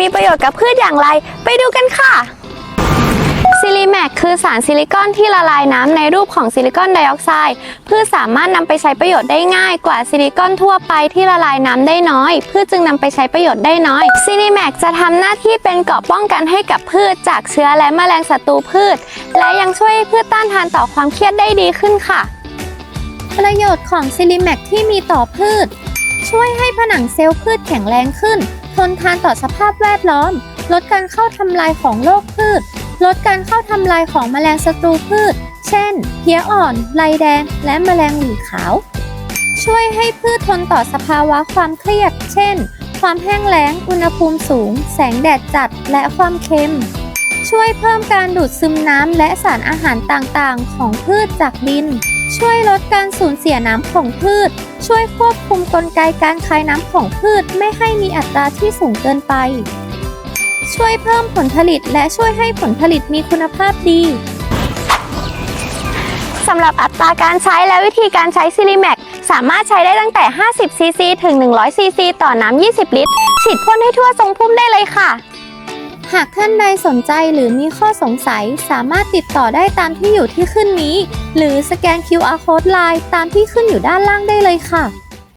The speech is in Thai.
มีประโยชน์กับพืชอย่างไร ไปดูกันค่ะซิลิแมกคือสารซิลิคอนที่ละลายน้ำในรูปของซิลิคอนไดออกไซด์พืชสามารถนำไปใช้ประโยชน์ได้ง่ายกว่าซิลิคอนทั่วไปที่ละลายน้ำได้น้อยพืชจึงนำไปใช้ประโยชน์ได้น้อยซิลิแมกจะทำหน้าที่เป็นเกราะป้องกันให้กับพืชจากเชื้อและแมลงศัตรูพืช และยังช่วยให้พืชต้านทานต่อความเครียดได้ดีขึ้นค่ะ ประโยชน์ของซิลิแมกที่มีต่อพืช ช่วยให้ผนังเซลล์พืชแข็งแรงขึ้น ทนทานต่อสภาพแวดล้อม ลดการเข้าทำลายของโรคพืช ลดการเข้าทำลายของแมลงศัตรูพืช เช่น เพี้ยอ่อนลายแดง และแมลงหวีขาว ช่วยให้พืชทนต่อสภาวะความเครียด เช่น ความแห้งแล้ง อุณหภูมิสูง แสงแดดจัด และความเค็ม ช่วยเพิ่มการดูดซึมน้ำและสารอาหารต่างๆ ของพืชจากดิน ช่วยลดการสูญเสียน้ำของพืช ช่วยควบคุมกลไกการคายน้ำของพืชไม่ให้มีอัตราที่สูงเกินไป ช่วยเพิ่มผลผลิตและช่วยให้ผลผลิตมีคุณภาพดีสำหรับอัตราการใช้และวิธีการใช้ซิลิแมกสามารถใช้ได้ตั้งแต่ 50 ซีซี ถึง 100 ซีซี ต่อน้ำ 20 ลิตร ฉีดพ่นให้ทั่วทรงพุ่มได้เลยค่ะ หากท่านใดสนใจหรือมีข้อสงสัยสามารถติดต่อได้ตามที่อยู่ที่ขึ้นนี้ หรือสแกน QR Code Line ตามที่ขึ้นอยู่ด้านล่างได้เลยค่ะ